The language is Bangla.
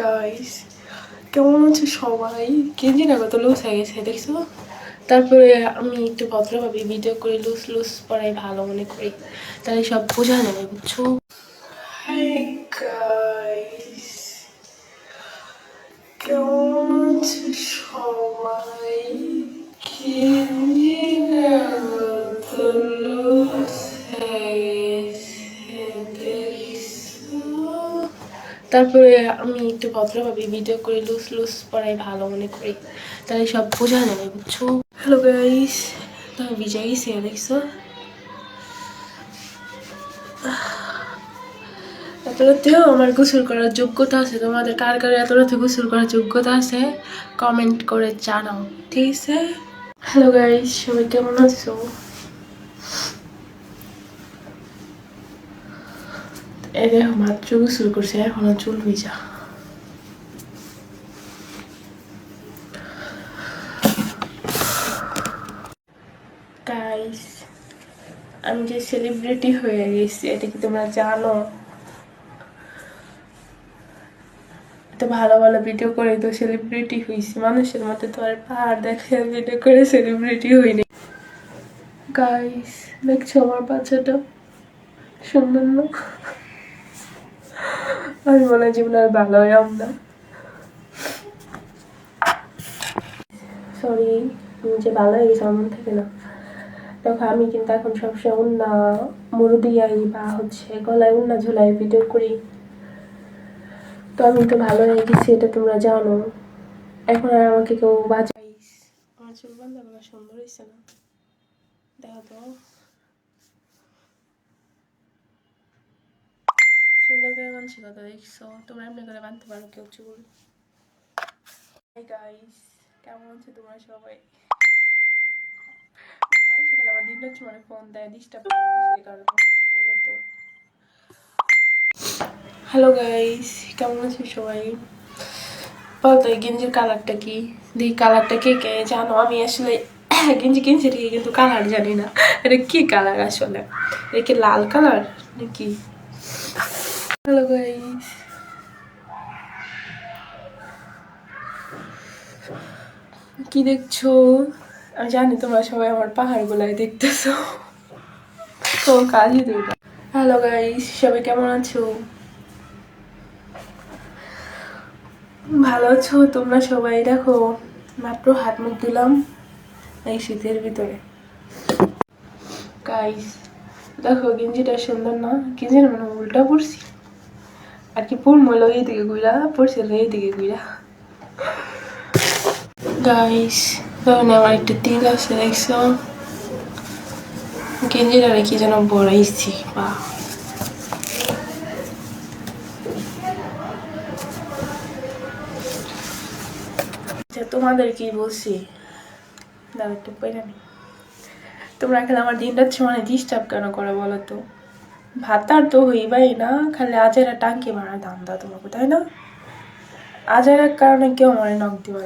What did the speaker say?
গাইস কেমন আছে সবাই? কেজি না লুজ হয়ে গেছে, দেখছ? তারপরে আমি একটু ভদ্রভাবে ভিডিও করে লুজ লুজ পড়াই, ভালো মনে করি। তাহলে সব বোঝা যাবে, বুঝছ? হাই গাইস কেমন আছে সবাই? তারপরে আমি একটু ভদ্রভাবে ভিডিও করে, লুজ লুজ পড়াই ভালো মনে করি। তাহলে সব বোঝা যাবে, বুঝছ? হ্যালো গাইস তুমি বিজয় গেছি দেখছ? এত রাতেও আমার গোসল করার যোগ্যতা আছে। তোমাদের কার কার এত রাতে গোসল করার যোগ্যতা আছে? কমেন্ট করে জানাও, ঠিক আছে? হ্যালো গাইস সবাই কেমন আছো? এই দেখো, মাত্র গোসল করছে, এখনও চুল ভিজা। আমি যে সেলিব্রিটি হয়ে গেছি, এটা কি তোমরা জানো? এত ভালো ভালো ভিডিও করে তো সেলিব্রিটি হয়েছি। মানুষের মধ্যে তো আর পাহাড় দেখে ভিডিও করে সেলিব্রিটি হইনি। গাইস দেখছ আমার বাচ্চাটা? সুন্দর না? আমি মনে হয় জীবনে আর ভালো হইলাম না। সরি যে ভালো হয়ে গেছো, আমার থেকে না। দেখো, আমি কিন্তু এখন সবসময় উন্না মুরু দিয়াই বা হচ্ছে গলায় উন্না ঝোলাই ভিডিও করি। তো আমি তো ভালো হয়ে গেছি, এটা তোমরা জানো। এখন আর আমাকে কেউ বাজাইস। আমার চুল বান্ধা সুন্দর হয়েছে না। দেখো তো সুন্দর করে মানসিকতা দেখছ তোমরা এমনি করে বানতে পারো কেউ চুল গাইস কেমন আছে তোমরা সবাই মানুষকাল আমার দিন হচ্ছে মানে ফোন দেয় ডিস্টার্ব বলো তো হ্যালো গাইস কেমন আছো সবাই বলতো এই গেঞ্জির কালারটা কি দেখি কালারটা কে কে জানো আমি আসলে গেঞ্জি কিনছি ঠিকই কিন্তু কালার জানি না এটা কি কালার আসলে এটা কি লাল কালার নাকি হ্যালো গাইস কি দেখছ? আমি জানি তোমরা সবাই আমার পাহাড় গুলাই দেখতেছো। তো কাজই দেবে হ্যালো গাইস সবাই কেমন আছো? ভালো আছো? তোমরা সবাই দেখো, মাত্র হাত মুখ দিলাম এই শীতের ভিতরে। গাইস দেখো গেঞ্জিটা সুন্দর না? গেঞ্জিটা মানে উল্টা পড়ছি আর কি পড় মলো এই দিকে গুইরা পড়ছিল এই দিকে গুইরা গাইস তখন আমার একটা তিল আছে, দেখছ? গেঞ্জিটা কি যেন বড়াইছি, বা। আচ্ছা তোমাদের কি বলছি? দাদা একটু পেরে নি তোমরা খালি আমার দিনটার সময় ডিস্টার্ব কেন করে বলো তো? ভাত আর তো হইবাই না, খালি আজেরা টাঙ্কি মারা দাম দা তোমাকে, তাই না? আজেরার কারণে কেউ আমার নখ দিবা